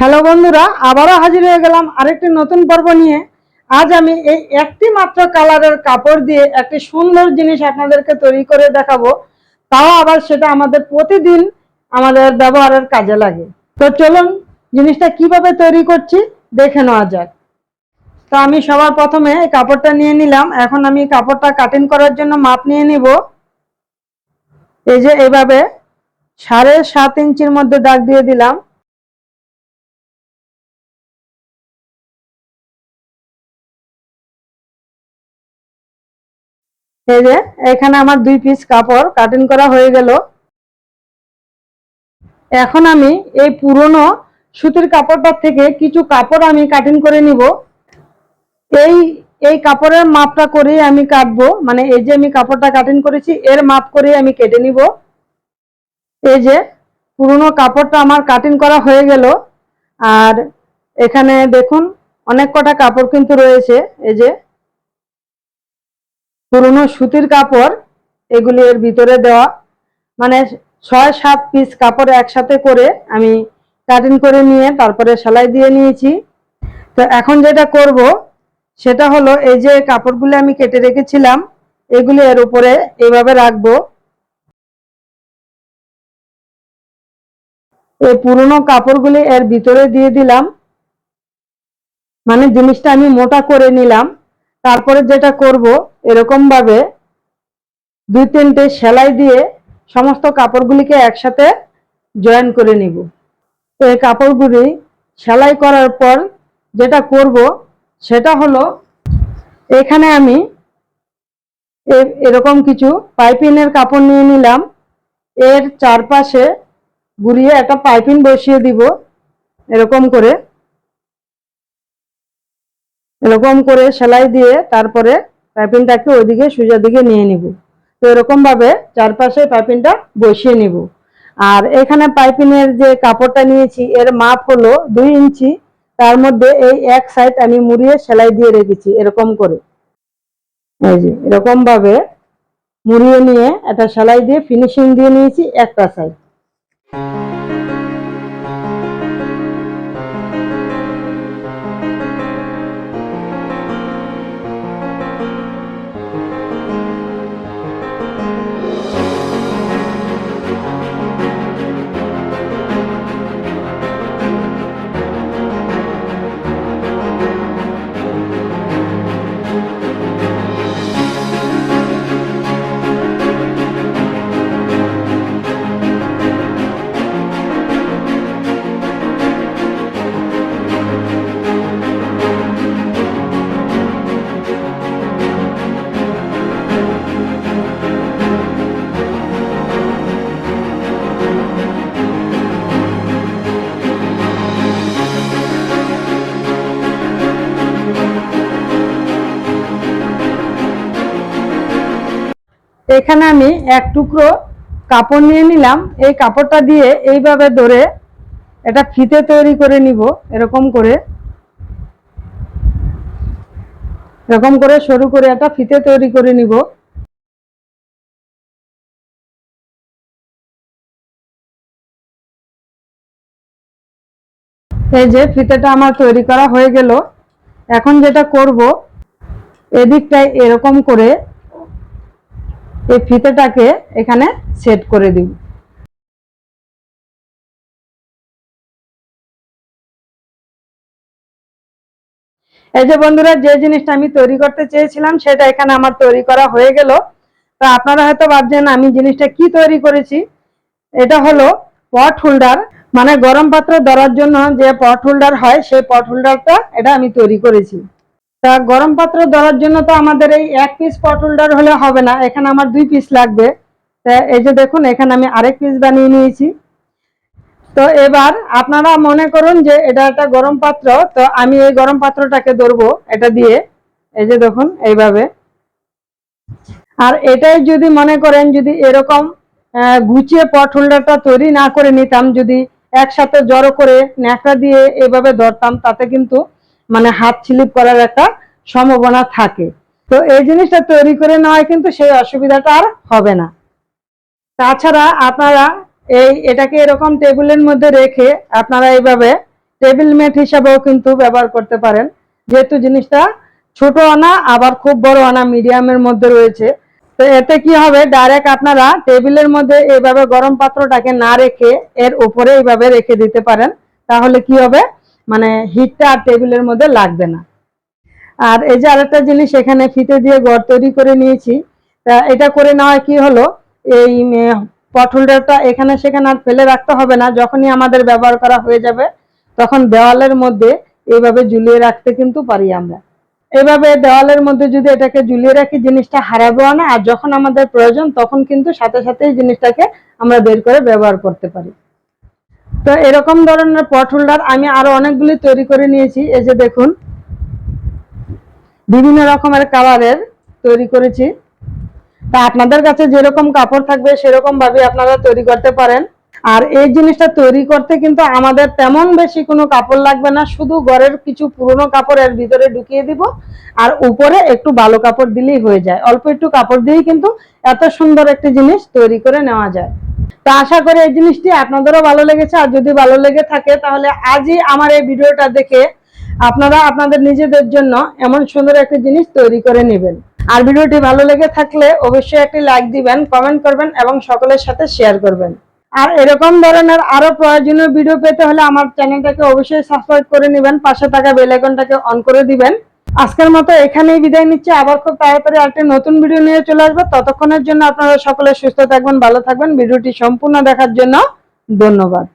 Hello বন্ধুরা, আবারও হাজির হয়ে গেলাম আরেকটি নতুন পর্ব নিয়ে। আজ আমি এই একটি মাত্র কালারের কাপড় দিয়ে একটি সুন্দর জিনিস আপনাদেরকে তৈরি করে দেখাবো। তাও আবার সেটা আমাদের প্রতিদিন আমাদের ব্যবহারের কাজে লাগে। তো চলুন, জিনিসটা কীভাবে তৈরি করছি দেখে নেওয়া যাক। তো আমি সবার প্রথমে এই কাপড়টা নিয়ে নিলাম। এখন আমি কাপড়টা কাটিং করার জন্য মাপ নিয়ে নিব। এই যে এইভাবে সাড়ে সাত ইঞ্চির মধ্যে দাগ দিয়ে দিলাম। এই যে, এখানে আমার দুই পিস কাপড় কাটিং করা হয়ে গেল। এখন আমি এই পুরনো সুতির কাপড়টার থেকে কিছু কাপড় আমি কাটিং করে নিব। এই এই কাপড়ের মাপটা করে আমি কাটবো। মানে এই যে আমি কাপড়টা কাটিং করেছি, এর মাপ করে আমি কেটে নিব। এই যে, পুরনো কাপড়টা আমার কাটিং করা হয়ে গেল। আর এখানে দেখুন, অনেক কটা কাপড় কিন্তু রয়েছে। এই যে পুরনো সুতির কাপড় এগুলি এর ভিতরে দেওয়া। মানে ছয়, সাত পিস কাপড় একসাথে করে আমি কাটিং করে নিয়ে তারপরে সেলাই দিয়ে নিয়েছি। তো এখন যেটা করব, সেটা হলো এই যে কাপড়গুলো আমি কেটে রেখেছিলাম, এগুলি এর উপরে এইভাবে রাখব। এই পুরনো কাপড়গুলি এর ভিতরে দিয়ে দিলাম। মানে জিনিসটা আমি মোটা করে নিলাম। তারপরে যেটা করব এরকম ভাবে দুই তিনটে সেলাই দিয়ে সমস্ত কাপড়গুলিকে একসাথে জয়েন করে নিব। তো এই কাপড়গুলি সেলাই করার পর যেটা করব, সেটা হলো এখানে আমি এরকম কিছু পাইপিনের কাপড় নিয়ে নিলাম। এর চারপাশে ঘুরিয়ে একটা পাইপিন বসিয়ে দিব, এরকম করে। এরকম করে সেলাই দিয়ে তারপরে পাইপিনটাকে ওইদিকে সোজা দিকে নিয়ে নিব। তো এরকম ভাবে চারপাশে পাইপিনটা বসিয়ে নিব। আর এখানে পাইপিনের যে কাপড়টা নিয়েছি, এর মাপ হলো দুই ইঞ্চি। তার মধ্যে এই এক সাইড আমি মুড়িয়ে সেলাই দিয়ে রেখেছি এরকম করে। এই যে এরকম ভাবে মুড়িয়ে নিয়ে একটা সেলাই দিয়ে ফিনিশিং দিয়ে নিয়েছি একটা সাইড। এখানে আমি এক টুকরো কাপড় নিয়ে নিলাম। এই কাপড়টা দিয়ে এইভাবে ধরে এটা ফিতে তৈরি করে নিব, এরকম করে। এরকম করে সরু করে একটা ফিতে তৈরি করে নিব। এই যে ফিতেটা আমার তৈরি করা হয়ে গেল। এখন যেটা করব, এদিকটায় এরকম করে এই ফিতেটাকে এখানে সেট করে দিব এই যে বন্ধুরা, যে জিনিসটা আমি তৈরি করতে চেয়েছিলাম, সেটা এখানে আমার তৈরি করা হয়ে গেল। তা আপনারা হয়তো ভাবছেন, আমি জিনিসটা কি তৈরি করেছি? এটা হলো পট হোল্ডার মানে গরম পাত্র ধরার জন্য যে পট হোল্ডার হয়, সেই পট হোল্ডারটা এটা আমি তৈরি করেছি। তা গরম পাত্র ধরার জন্য তো আমাদের এই এক পিস পট হোল্ডার হলে হবে না, এখানে আমার দুই পিস লাগবে। তা এই যে দেখুন, এখানে আমি আরেক পিস বানিয়ে নিয়েছি। তো এবার আপনারা মনে করুন যে এটা একটা গরম পাত্র, তো আমি এই গরম পাত্রটাকে ধরবো এটা দিয়ে। এই যে দেখুন, এইভাবে। আর এটাই যদি মনে করেন, যদি এরকম গুছিয়ে পট হোল্ডারটা তৈরি না করে নিতাম, যদি একসাথে জড়ো করে ন্যাকড়া দিয়ে এভাবে ধরতাম, তাতে কিন্তু মানে হাত স্লিপ করার একটা সম্ভাবনা থাকে। তো এই জিনিসটা তৈরি করে নেওয়ায় কিন্তু সেই অসুবিধাটা আর হবে না। তাছাড়া আপনারা এই এটাকে এরকম টেবিলের মধ্যে রেখে আপনারা এইভাবে টেবিল ম্যাট হিসাবেও কিন্তু ব্যবহার করতে পারেন। যেহেতু জিনিসটা ছোট আনা, আবার খুব বড় আনা, মিডিয়ামের মধ্যে রয়েছে। তো এতে কি হবে? ডাইরেক্ট আপনারা টেবিলের মধ্যে এইভাবে গরম পাত্রটাকে না রেখে এর উপরে এইভাবে রেখে দিতে পারেন। তাহলে কি হবে? মানে হিটটা আর টেবিলের মধ্যে লাগবে না। আর এই যে আরেকটা জিনিস এখানে ফিতে দিয়ে ঘর তৈরি করে নিয়েছি, তা এটা করে নেওয়া কি হলো? এই পট হোল্ডারটা এখানে সেখানে আর ফেলে রাখতে হবে না, যখনই আমাদের ব্যবহার করা হয়ে যাবে, তখন দেওয়ালের মধ্যে এইভাবে ঝুলিয়ে রাখতে কিন্তু পারি আমরা। এভাবে দেওয়ালের মধ্যে যদি এটাকে ঝুলিয়ে রাখি, জিনিসটা হারাবেও না, আর যখন আমাদের প্রয়োজন, তখন কিন্তু সাথে সাথে এই জিনিসটাকে আমরা বের করে ব্যবহার করতে পারি। তো এরকম ধরনের পট হোল্ডার আমি আরও অনেকগুলি তৈরি করে নিয়েছি, এই যে দেখুন। বিভিন্ন রকমের কালারের তৈরি করেছি। তা আপনাদের কাছে যেরকম কাপড় থাকবে সেরকম ভাবে আপনারা তৈরি করতে পারেন। আর এই জিনিসটা তৈরি করতে কিন্তু আমাদের তেমন বেশি কোনো কাপড় লাগবে না, শুধু ঘরের কিছু পুরনো কাপড় এর ভিতরে ঢুকিয়ে দিব, আর উপরে একটু ভালো কাপড় দিলেই হয়ে যায়। অল্প একটু কাপড় দিয়েই কিন্তু এত সুন্দর একটি জিনিস তৈরি করে নেওয়া যায়। তো আশা করি এই জিনিসটি আপনাদেরও ভালো লেগেছে। আর যদি ভালো লেগে থাকে, তাহলে আজই আমার এই ভিডিওটা দেখে আপনারা আপনাদের নিজেদের জন্য এমন সুন্দর একটি জিনিস তৈরি করে নেবেন। আর ভিডিওটি ভালো লেগে থাকলে অবশ্যই একটি লাইক দিবেন, কমেন্ট করবেন এবং সকলের সাথে শেয়ার করবেন। আর এরকম ধরনের আরও প্রয়োজনীয় ভিডিও পেতে হলে আমার চ্যানেলটাকে অবশ্যই সাবস্ক্রাইব করে নেবেন, পাশে থাকা বেল আইকনটাকে অন করে দিবেন। আজকের মতো এখানেই বিদায় নিচ্ছে। আবার খুব তাড়াতাড়ি একটা নতুন ভিডিও নিয়ে চলে আসব। ততক্ষণের জন্য আপনারা সকলে সুস্থ থাকবেন, ভালো থাকবেন। ভিডিওটি সম্পূর্ণ দেখার জন্য ধন্যবাদ।